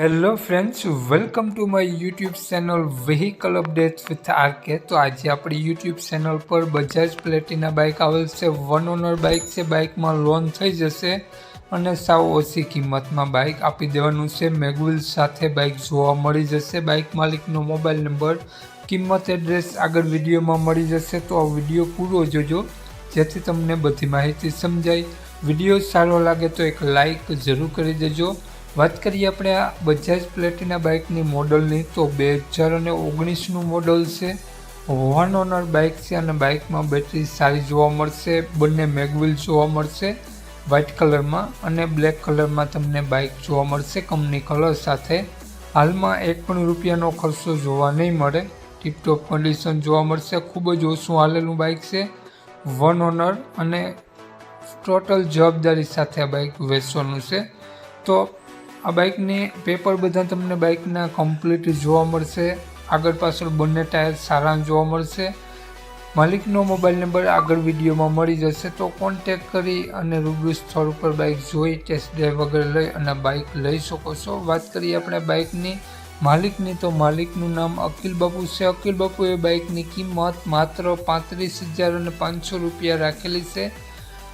Hello friends welcome to my YouTube channel vehicle updates with R K તો આજે આપણી YouTube channel પર Bajaj Platina bike આવેલ છે. વન ઓનર બાઇક છે. બાઇકમાં લોન થઈ જશે અને સાવ ઓછી કિંમતમાં બાઇક આપી દેવાનું છે. મેગવિલ સાથે બાઇક જોવા મળી જશે. બાઇક માલિકનો મોબાઈલ નંબર કિંમત એડ્રેસ આગળ વિડીયોમાં મળી જશે. તો આ વીડિયો પૂરો જોજો, જેથી તમને બધી માહિતી સમજાય. વીડિયો સારો લાગે તો એક લાઈક જરૂર કરી દેજો. વાત કરીએ આપણે આ બજાજ પ્લેટિના બાઇકની મોડલની, તો બે હજાર અને ઓગણીસનું મોડલ છે. વન ઓનર બાઇક છે અને બાઇકમાં બેટરી સારી જોવા મળશે, બંને મેગવિલ જોવા મળશે, વ્હાઇટ કલરમાં અને બ્લેક કલરમાં તમને બાઇક જોવા મળશે કંપની કલર સાથે. હાલમાં એક પણ રૂપિયાનો ખર્ચો જોવા નહીં મળે. ટીપટોપ કન્ડિશન જોવા મળશે, ખૂબ જ ઓછું હાલેલું બાઇક છે. વન ઓનર અને ટોટલ જવાબદારી સાથે આ બાઇક વેચવાનું છે. તો આ બાઇકની પેપર બધા તમને બાઇકના કમ્પ્લીટ જોવા મળશે. આગળ પાછળ બંને ટાયર સારા જોવા મળશે. માલિકનો મોબાઈલ નંબર આગળ વિડીયોમાં મળી જશે, તો કોન્ટેક કરી અને રૂબરૂ સ્થળ ઉપર બાઇક જોઈ ટેસ્ટ ડ્રાઈવ વગેરે લઈ અને બાઇક લઈ શકો છો. વાત કરીએ આપણે બાઇકની. માલિકની તો માલિકનું નામ અકિલ બાપુ છે. અકિલ બાપુએ બાઇકની કિંમત માત્ર પાંત્રીસ હજાર અને પાંચસો રૂપિયા રાખેલી છે.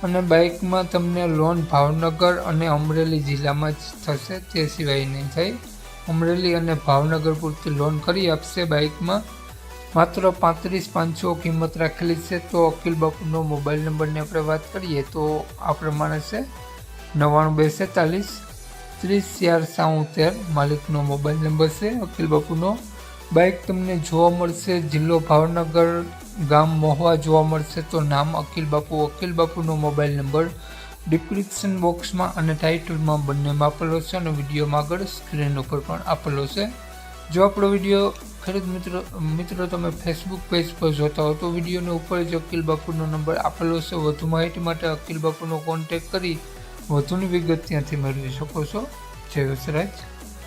અને બાઇકમાં તમને લોન ભાવનગર અને અમરેલી જિલ્લામાં જ થશે. તે સિવાય નહીં થાય. અમરેલી અને ભાવનગર પૂરતી લોન કરી આપશે બાઇકમાં. માત્ર પાંત્રીસ પાંચસો કિંમત રાખેલી છે. તો અકિલ બાપુનો મોબાઈલ નંબરની આપણે વાત કરીએ તો આ પ્રમાણે છે. નવ્વાણું બે સેતાલીસ ત્રીસ ચાર સાઉતેર માલિકનો મોબાઈલ નંબર છે અકિલ બાપુનો. બાઇક તમને જોવા મળશે, જિલ્લો ભાવનગર ગામ મહુવા જોવા મળશે, તો નામ અકિલ બાપુ. અકિલ બાપુનો મોબાઈલ નંબર ડિસ્ક્રિપ્શન બોક્સમાં અને ટાઇટલમાં બંનેમાં આપેલો છે અને વિડીયોમાં આગળ સ્ક્રીન ઉપર પણ આપેલો છે. જો આપણો વીડિયો ખેડૂત મિત્રો મિત્રો તમે ફેસબુક પેજ પર જોતા હો, તો વિડીયોની ઉપર જ અકિલ બાપુનો નંબર આપેલો છે. વધુ માહિતી માટે અકિલ બાપુનો કોન્ટેક કરી વધુની વિગત ત્યાંથી મેળવી શકો છો. જય વસરાજ